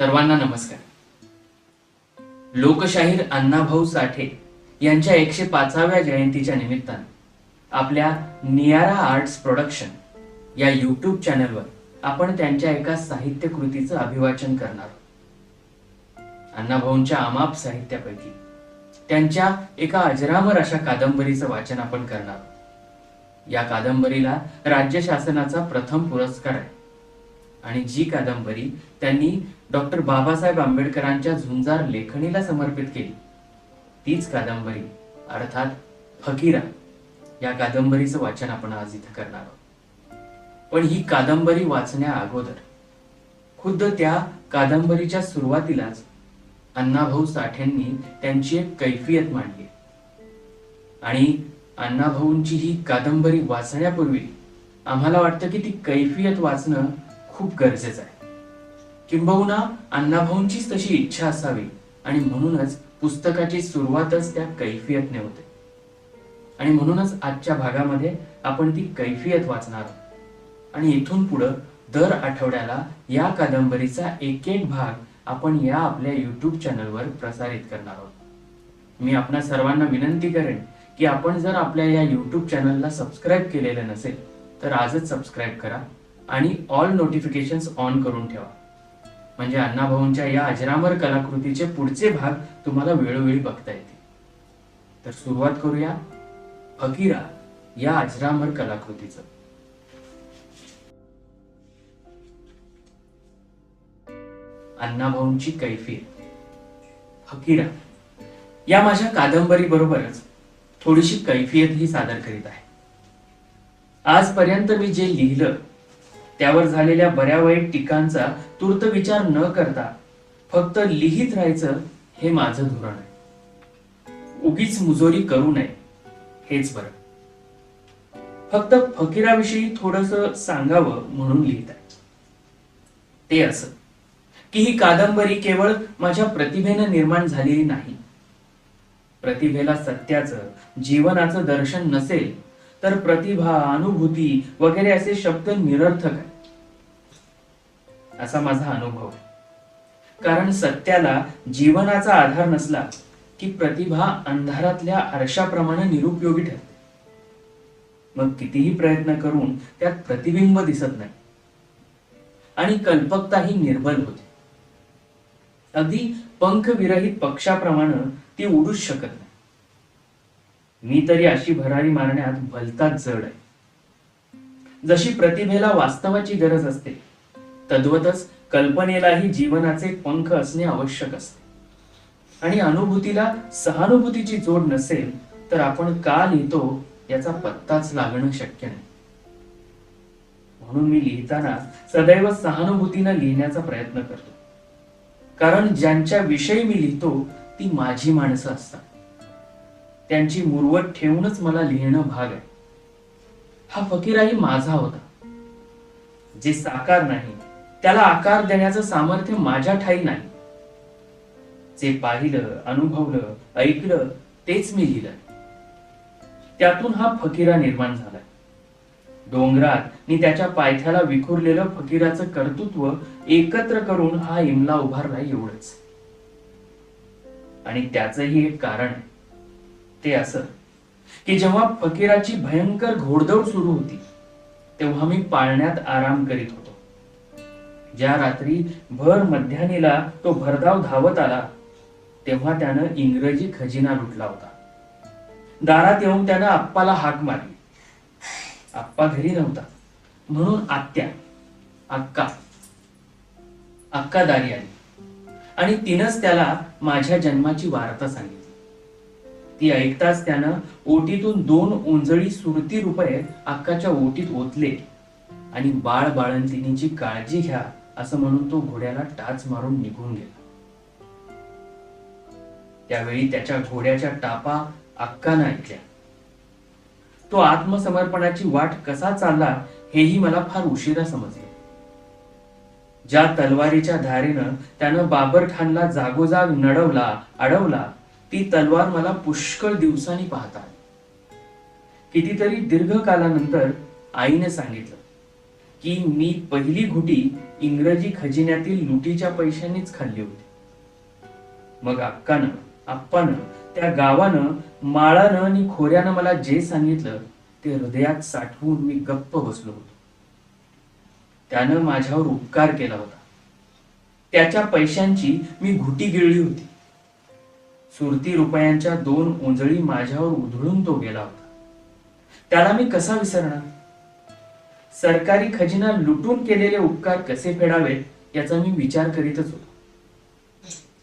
सर्वांना नमस्कार. लोकशाहीर अण्णाभाऊ साठे यांच्या एकशे पाचाव्या जयंतीच्या निमित्तानं आपल्या नियारा आर्ट्स प्रोडक्शन या युट्यूब चॅनलवर आपण त्यांच्या एका साहित्य कृतीचं अभिवाचन करणार आहोत. अण्णाभाऊंच्या अमाप साहित्यापैकी त्यांच्या एका अजरामर अशा कादंबरीचं वाचन आपण करणार या कादंबरीला राज्य शासनाचा प्रथम पुरस्कार आहे. आणि जी कादंबरी त्यांनी डॉक्टर बाबासाहेब आंबेडकरांच्या झुंजार लेखणीला समर्पित केली. तीच कादंबरी अर्थात फकीरा या कादंबरीचं वाचन आपण आज इथं करणार आहोत. पण ही कादंबरी वाचण्या अगोदर खुद्द त्या कादंबरीच्या सुरुवातीलाच अण्णाभाऊ साठेंनी त्यांची एक कैफियत मांडली. आणि अण्णाभाऊंची ही कादंबरी वाचण्यापूर्वी आम्हाला वाटतं की ती कैफियत वाचणं खूप गरजेचं आहे. किंबहुना अण्णाभाऊंचीच तशी इच्छा असावी आणि म्हणूनच पुस्तकाची सुरुवातच त्या कैफियतने होते. आणि म्हणूनच आजच्या भागामध्ये आपण ती कैफियत वाचणार आहोत. आणि इथून पुढं दर आठवड्याला या कादंबरीचा एक एक भाग आपण या आपल्या युट्यूब चॅनलवर प्रसारित करणार आहोत. मी आपणा सर्वांना विनंती करेन की आपण जर आपल्या या युट्यूब चॅनलला सबस्क्राईब केलेलं नसेल तर आजच सबस्क्राईब करा. आणि ऑल नोटिफिकेशन्स ऑन करून ठेवा. म्हणजे अण्णाभाऊंच्या या अजरामर कलाकृतीचे पुढचे भाग तुम्हाला वेळोवेळी बघता येतील. तर सुरुवात करूया फकीरा या अजरामर कलाकृतीचं. अण्णाभाऊंची कैफियत. फकीरा या माझ्या कादंबरी बरोबरच थोडीशी कैफियत ही सादर करीत आहे. आजपर्यंत मी जे लिहिलं त्यावर झालेल्या बऱ्या वाईट टीकांचा तूर्त विचार न करता फक्त लिहित राहायचं हे माझं धोरण आहे. उगीच मुजोरी करू नये हेच बरं. फक्त फकीराविषयी थोडस सांगावं म्हणून लिहित आहे. ते असं की ही कादंबरी केवळ माझ्या प्रतिभेनं निर्माण झालेली नाही. प्रतिभेला सत्याचं जीवनाचं दर्शन नसेल तर प्रतिभा अनुभूती वगैरे असे शब्द निरर्थक आहे असा माझा अनुभव आहे. कारण सत्याला जीवनाचा आधार नसला की प्रतिभा अंधारातल्या आरशाप्रमाणे निरुपयोगी ठरते. मग कितीही प्रयत्न करून त्यात प्रतिबिंब दिसत नाही. आणि कल्पकता ही निर्बल होते. अगदी पंख विरहित पक्षाप्रमाणे ती उडूच शकत नाही. मी तरी अशी भरारी मारण्यात भलताच जड आहे. जशी प्रतिभेला वास्तवाची गरज असते तद्वतच कल्पनेलाही जीवनाचे पंख असणे आवश्यक असते. आणि अनुभूतीला सहानुभूतीची जोड नसेल तर आपण का लिहितो याचा पत्ताच लागणं शक्य नाही. म्हणून मी लिहिताना सदैव सहानुभूतीनं लिहिण्याचा प्रयत्न करतो. कारण ज्यांच्या विषयी मी लिहितो ती माझी माणसं असतात. त्यांची मुरवत ठेवूनच मला लिहिणं भाग आहे. हा फकीराही माझा होता. जे साकार नाही त्याला आकार देण्याचं सामर्थ्य माझ्या ठाई नाही. जे पाहिलं अनुभवलं ऐकलं तेच मी लिहिलं त्यातून हा फकीरा निर्माण झालाय. डोंगरात मी त्याच्या पायथ्याला विखुरलेलं फकीराचं कर्तृत्व एकत्र करून हा इमला उभारला एवढंच. आणि त्याचंही एक कारण आहे. ते असं की जेव्हा फकीराची भयंकर घोडदौड सुरू होती तेव्हा मी पाळण्यात आराम करीत होतो. ज्या रात्री भर मध्यानीला तो भरधाव धावत आला तेव्हा त्यानं इंग्रजी खजिना लुटला होता. दारात येऊन त्यानं आप्पाला हाक मारली. आप्पा घरी नव्हता. म्हणून आत्या अक्का अक्का दारी आली. आणि तिनंच त्याला माझ्या जन्माची वार्ता सांगितली. ती ऐकताच त्यानं ओटीतून दोन ओंजळी सुरती रुपये अक्काच्या ओटीत ओतले. आणि बाळ बाळंतिनीची काळजी घ्या असं म्हणून तो घोड्याला टाच मारून निघून गेला. त्यावेळी त्याच्या घोड्याच्या टापा अक्कानं ऐकल्या. तो आत्मसमर्पणाची वाट कसा चालला हेही मला फार उशिरा समजले. ज्या तलवारीच्या धारेनं त्यानं बाबर खानला जागोजाग नडवला अडवला ती तलवार मला पुष्कळ दिवसांनी पाहता कितीतरी दीर्घ कालानंतर आईने सांगितलं की मी पहिली घुटी इंग्रजी खजिन्यातील लुटीच्या पैशांनीच खाल्ली होती. मग अक्कानं आप्पानं त्या गावानं माळानं आणि खोऱ्यानं मला जे सांगितलं ते हृदयात साठवून मी गप्प बसलो होतो. त्यानं माझ्यावर उपकार केला होता. त्याच्या पैशांची मी घुटी गिळली होती. सुरती रुपयांच्या दोन ओंजळी माझ्यावर उधळून तो गेला होता. त्याला मी कसा विसरणार? सरकारी खजिना लुटून केलेले उपकार कसे फेडावेत याचा मी विचार करीतच होतो.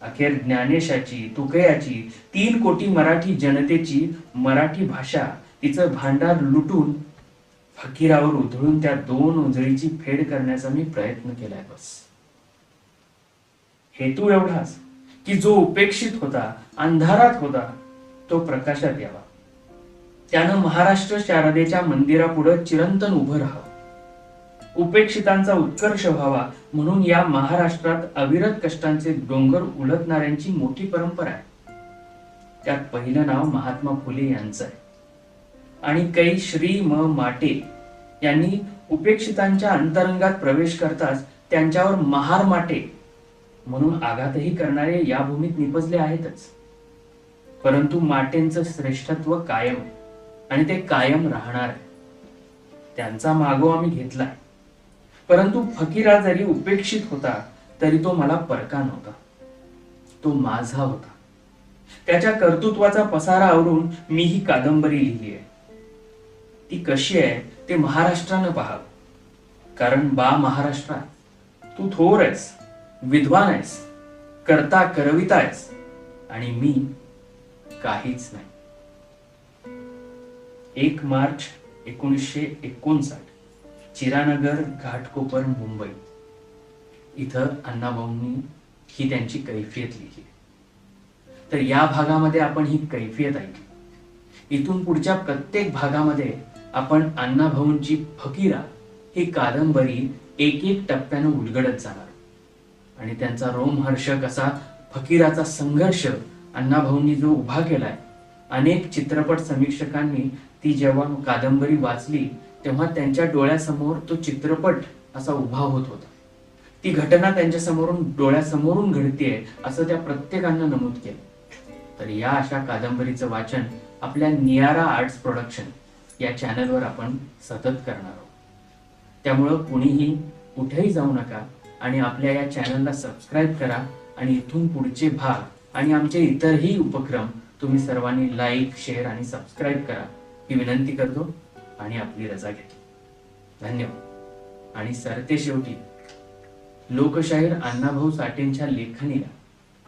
अखेर ज्ञानेशाची तुकयाची तीन कोटी मराठी जनतेची मराठी भाषा तिचं भांडार लुटून फकीरावर उधळून त्या दोन उजळीची फेड करण्याचा मी प्रयत्न केलाय बस. हेतू एवढाच. की जो उपेक्षित होता अंधारात होता तो प्रकाशात यावा. त्यानं महाराष्ट्र शारदेच्या मंदिरापुढं चिरंतन उभं राहावं. उपेक्षितांचा उत्कर्ष व्हावा म्हणून या महाराष्ट्रात अविरत कष्टांचे डोंगर उलटणाऱ्यांची मोठी परंपरा आहे. त्यात पहिलं नाव महात्मा फुले यांचं आहे. आणि काही श्री म माटे यांनी उपेक्षितांच्या अंतरंगात प्रवेश करताच त्यांच्यावर महार माटे म्हणून आघातही करणारे या भूमीत निपजले आहेतच. परंतु माटेंचं श्रेष्ठत्व कायम आणि ते कायम राहणार आहे. त्यांचा मागोवा मी घेतलाय. परंतु फकीरा जरी उपेक्षित होता तरी तो मला परका नव्हता. तो माझा होता. त्याच्या कर्तृत्वाचा पसारा आवरून मी ही कादंबरी लिहिली आहे. ती कशी आहे ते महाराष्ट्रानं पहावं कारण बा महाराष्ट्रा तू थोर आहेस. विद्वान आहेस करता करविता आहेस आणि मी काहीच नाही. एक मार्च एकोणीसशे एकोणसाठ चिरानगर घाटकोपर मुंबई. इथं अण्णाभाऊंनी ही त्यांची कैफियत लिहिली. तर या भागामध्ये आपण ही कैफियत ऐकली. इथून पुढच्या प्रत्येक भागामध्ये आपण अण्णाभाऊंची फकीरा ही कादंबरी एक एक टप्प्यानं उलगडत जाणार. आणि त्यांचा रोमहर्षक असा फकीराचा संघर्ष अण्णाभाऊंनी जो उभा केलाय अनेक चित्रपट समीक्षकांनी ती जेव्हा कादंबरी वाचली तेव्हा त्यांच्या डोळ्यासमोर तो चित्रपट असा उभा होत होता. ती घटना त्यांच्या समोरून डोळ्यासमोरून घडतीये असं त्या प्रत्येकानं नमूद केलं. तर या अशा कादंबरीचं वाचन आपल्या नियारा आर्ट्स प्रोडक्शन या चॅनलवर आपण सतत करणार आहोत. त्यामुळं कुणीही कुठेही जाऊ नका आणि आपल्या या चॅनलला सबस्क्राईब करा आणि इथून पुढचे भाग आणि आमचे इतरही उपक्रम तुम्ही सर्वांनी लाईक शेअर आणि सबस्क्राईब करा. ही विनंती करतो आणि आपली रजा घेतो. धन्यवाद. आणि सरते शेवटी लोकशाहीर अण्णाभाऊ साठेंच्या लेखणीला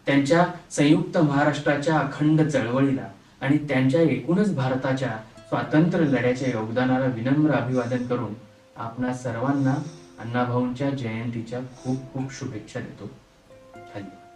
त्यांच्या संयुक्त महाराष्ट्राच्या अखंड चळवळीला आणि त्यांच्या एकूणच भारताच्या स्वातंत्र्य लढ्याच्या योगदानाला विनम्र अभिवादन करून आपणा सर्वांना अण्णाभाऊंच्या जयंतीच्या खूप खूप शुभेच्छा देतो. धन्यवाद.